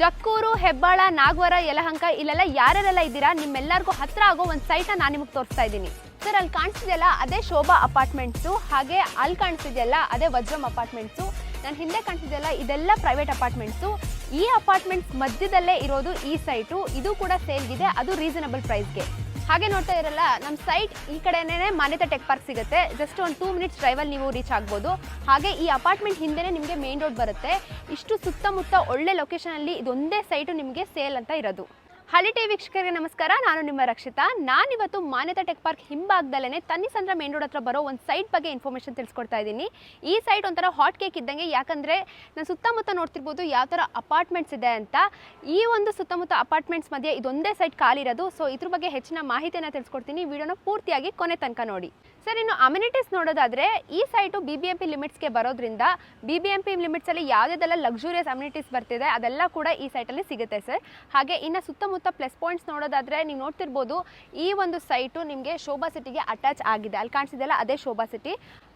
ಜಕ್ಕೂರು, ಹೆಬ್ಬಾಳ, ನಾಗವರ, ಯಲಹಂಕ ಇಲ್ಲೆಲ್ಲ ಯಾರ್ಯಾರೆಲ್ಲ ಇದ್ದೀರಾ? ನಿಮ್ಮೆಲ್ಲರಿಗೂ ಹತ್ರ ಆಗೋ ಒಂದು ಸೈಟ್ನ ನಾನು ನಿಮಗೆ ತೋರಿಸ್ತಾ ಇದ್ದೀನಿ. ಸರ್ ಅಲ್ಲಿ ಕಾಣಿಸ್ತಿದೆಯಲ್ಲ, ಅದೇ ಶೋಭಾ ಅಪಾರ್ಟ್ಮೆಂಟ್ಸು, ಹಾಗೆ ಅಲ್ಲಿ ಕಾಣಿಸ್ತಿದೆಯಲ್ಲ, ಅದೇ ವಜ್ರಮ್ ಅಪಾರ್ಟ್ಮೆಂಟ್ಸು. ನಾನು ಹಿಂದೆ ಕಾಣಿಸ್ತಿದೆಯಲ್ಲ, ಇದೆಲ್ಲ ಪ್ರೈವೇಟ್ ಅಪಾರ್ಟ್ಮೆಂಟ್ಸು. ಈ ಅಪಾರ್ಟ್ಮೆಂಟ್ಸ್ ಮಧ್ಯದಲ್ಲೇ ಇರೋದು ಈ ಸೈಟು ಇದು ಕೂಡ ಸೇಲ್ಗಿದೆ, ಅದು ರೀಸನಬಲ್ ಪ್ರೈಸ್ಗೆ ಹಾಗೆ ನೋಡ್ತಾ ಇರಲ್ಲ ನಮ್ಮ ಸೈಟ್ ಈ ಕಡೆನೇ ಮಾನ್ಯತಾ ಟೆಕ್ ಪಾರ್ಕ್ ಸಿಗುತ್ತೆ. ಜಸ್ಟ್ ಒಂದು ಟೂ ಮಿನಿಟ್ಸ್ ಡ್ರೈವಲ್ಲಿ ನೀವು ರೀಚ್ ಆಗ್ಬೋದು. ಹಾಗೆ ಈ ಅಪಾರ್ಟ್ಮೆಂಟ್ ಹಿಂದೆ ನಿಮಗೆ ಮೇನ್ ರೋಡ್ ಬರುತ್ತೆ. ಇಷ್ಟು ಸುತ್ತಮುತ್ತ ಒಳ್ಳೆ ಲೊಕೇಶನಲ್ಲಿ ಇದೊಂದೇ ಸೈಟು ನಿಮಗೆ ಸೇಲ್ ಅಂತ ಇರೋದು. ಹಳ್ಳಿ ಟಿ ವೀಕ್ಷಕರಿಗೆ ನಮಸ್ಕಾರ. ನಾನು ನಿಮ್ಮ ರಕ್ಷಿತಾ. ನಾನಿವತ್ತು ಮಾನ್ಯತಾ ಟೆಕ್ ಪಾರ್ಕ್ ಹಿಂಭಾಗದಲ್ಲೇ ತನ್ನಿಸಂದ್ರ ಮೇನ್ ರೋಡ್ ಹತ್ರ ಬರೋ ಒಂದು ಸೈಟ್ ಬಗ್ಗೆ ಇನ್ಫಾರ್ಮೇಷನ್ ತಿಳಿಸ್ಕೊಡ್ತಾ ಇದ್ದೀನಿ. ಈ ಸೈಟ್ ಒಂಥರ ಹಾಟ್ ಕೇಕ್ ಇದ್ದಂಗೆ, ಯಾಕಂದರೆ ನಾನು ಸುತ್ತಮುತ್ತ ನೋಡ್ತಿರ್ಬೋದು ಯಾವ ಥರ ಅಪಾರ್ಟ್ಮೆಂಟ್ಸ್ ಇದೆ ಅಂತ. ಈ ಒಂದು ಸುತ್ತಮುತ್ತ ಅಪಾರ್ಟ್ಮೆಂಟ್ಸ್ ಮಧ್ಯೆ ಇದೊಂದೇ ಸೈಟ್ ಖಾಲಿರೋದು ಸೊ ಇದ್ರ ಬಗ್ಗೆ ಹೆಚ್ಚಿನ ಮಾಹಿತಿಯನ್ನು ತಿಳಿಸ್ಕೊಡ್ತೀನಿ. ವಿಡಿಯೋನ ಪೂರ್ತಿಯಾಗಿ ಕೊನೆ ತನಕ ನೋಡಿ. ಸರ್, ಇನ್ನು ಅಮ್ಯುನಿಟೀಸ್ ನೋಡೋದಾದರೆ, ಈ site B B M P ಲಿಮಿಟ್ಸ್ಗೆ ಬರೋದ್ರಿಂದ ಬಿ ಬಿ ಎಂ ಪಿ ಲಿಮಿಟ್ಸಲ್ಲಿ ಯಾವುದೆಲ್ಲ ಲಕ್ಸುರಿಯಸ್ ಅಮ್ಯುನಿಟೀಸ್ ಬರ್ತಿದೆ, ಅದೆಲ್ಲ ಕೂಡ ಈ ಸೈಟಲ್ಲಿ ಸಿಗುತ್ತೆ ಸರ್. ಹಾಗೆ ಇನ್ನು ಸುತ್ತಮುತ್ತ ಪ್ಲಸ್ ಪಾಯಿಂಟ್ಸ್ ನೋಡೋದಾದ್ರೆ ನೀವು ನೋಡ್ತಿರ್ಬೋದು ಈ ಒಂದು ಸೈಟು ನಿಮಗೆ ಶೋಭಾ ಸಿಟಿಗೆ ಅಟ್ಯಾಚ್ ಆಗಿದೆ. ಅಲ್ಲಿ ಕಾಣಿಸಿದೆಲ್ಲ ಅದೇ ಶೋಭಾ ಸಿಟಿ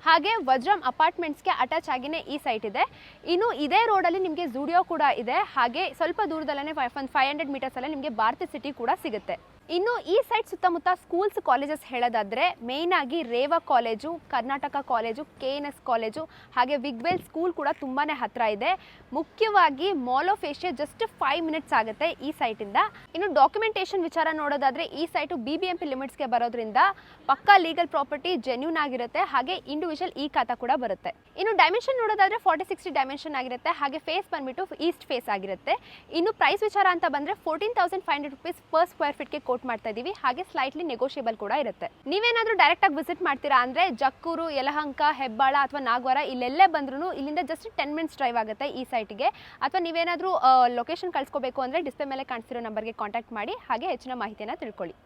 ಹಾಗೆ ವಜ್ರಂ ಅಪಾರ್ಟ್ಮೆಂಟ್ಸ್ಗೆ ಅಟ್ಯಾಚ್ ಆಗಿನೇ ಈ ಸೈಟ್ ಇದೆ. ಇನ್ನು ಇದೇ ರೋಡಲ್ಲಿ ನಿಮಗೆ ಜುಡಿಯೋ ಕೂಡ ಇದೆ. ಹಾಗೆ ಸ್ವಲ್ಪ ದೂರದಲ್ಲೇ ಒಂದು ಫೈವ್ ಹಂಡ್ರೆಡ್ ಮೀಟರ್ಸಲ್ಲೇ ನಿಮಗೆ ಭಾರತ ಸಿಟಿ ಕೂಡ ಸಿಗುತ್ತೆ. ಇನ್ನು ಈ ಸೈಟ್ ಸುತ್ತಮುತ್ತ ಸ್ಕೂಲ್ಸ್ ಕಾಲೇಜಸ್ ಹೇಳೋದಾದ್ರೆ ಮೇಯ್ನ್ ಆಗಿ Reva college Karnataka college K N S college ಹಾಗೆ ವಿಗ್ವೆಲ್ ಸ್ಕೂಲ್ ಕೂಡ ತುಂಬಾನೇ ಹತ್ರ ಇದೆ. ಮುಖ್ಯವಾಗಿ mall of Asia just five minutes ಆಗುತ್ತೆ ಈ ಸೈಟಿಂದ ಇನ್ನು ಡಾಕ್ಯುಮೆಂಟೇಷನ್ ವಿಚಾರ ನೋಡೋದಾದ್ರೆ ಈ ಸೈಟು ಬಿ ಬಿ ಎಂ ಲಿಮಿಟ್ಸ್ಗೆ ಬರೋದ್ರಿಂದ ಪಕ್ಕಾ ಲೀಗಲ್ ಪ್ರಾಪರ್ಟಿ ಜೆನ್ಯೂನ್ ಆಗಿರುತ್ತೆ. ಹಾಗೆ ಇಂಡಿವಿಜುವಲ್ ಈ ಖಾತಾ ಕೂಡ ಬರುತ್ತೆ. ಇನ್ನು ಡೈಮೆನ್ಷನ್ ನೋಡೋದಾದ್ರೆ ಫಾರ್ಟಿ ಸಿಕ್ಸ್ಟಿ ಡೈಮೆನ್ಷನ್ ಆಗಿರುತ್ತೆ. ಹಾಗೆ ಫೇಸ್ ಬಂದ್ಬಿಟ್ಟು ಈಸ್ಟ್ ಫೇಸ್ ಆಗಿರುತ್ತೆ. ಇನ್ನು ಪ್ರೈಸ್ ವಿಚಾರ ಅಂತ ಬಂದ್ರೆ fourteen thousand five hundred rupees per square ಫೀಟ್ಗೆ quote ಮಾಡ್ತಾ ಇದೀವಿ. ಹಾಗೆ ಸ್ಲೈಟ್ಲಿ ನೆಗೋಷಿಯಬಲ್ ಕೂಡ ಇರುತ್ತೆ. ನೀವೇನಾದರೂ ಡೈರೆಕ್ಟ್ ಆಗಿ ವಿಸಿಟ್ ಮಾಡ್ತೀರಾ ಅಂದ್ರೆ ಜಕ್ಕೂರು, ಯಲಹಂಕ, ಹೆಬ್ಬಾಳ ಅಥವಾ ನಾಗವಾರ ಇಲ್ಲೆಲ್ಲೇ ಬಂದ್ರೂ ಇಲ್ಲಿಂದ ಜಸ್ಟ್ ಟೆನ್ ಮಿನಿಟ್ಸ್ ಡ್ರೈವ್ ಆಗುತ್ತೆ ಈ ಸೈಟ್ಗೆ ಅಥವಾ ನೀವೇನಾದ್ರೂ ಲೊಕೇಶನ್ ಕಳ್ಸ್ಕೋಬೇಕು ಅಂದ್ರೆ ಡಿಸ್ಪ್ಲೇ ಮೇಲೆ ಕಾಣಿಸ್ತಿರೋ ನಂಬರ್ಗೆ ಕಾಂಟ್ಯಾಕ್ಟ್ ಮಾಡಿ. ಹಾಗೆ ಹೆಚ್ಚಿನ ಮಾಹಿತಿಯನ್ನು ತಿಳ್ಕೊಳ್ಳಿ.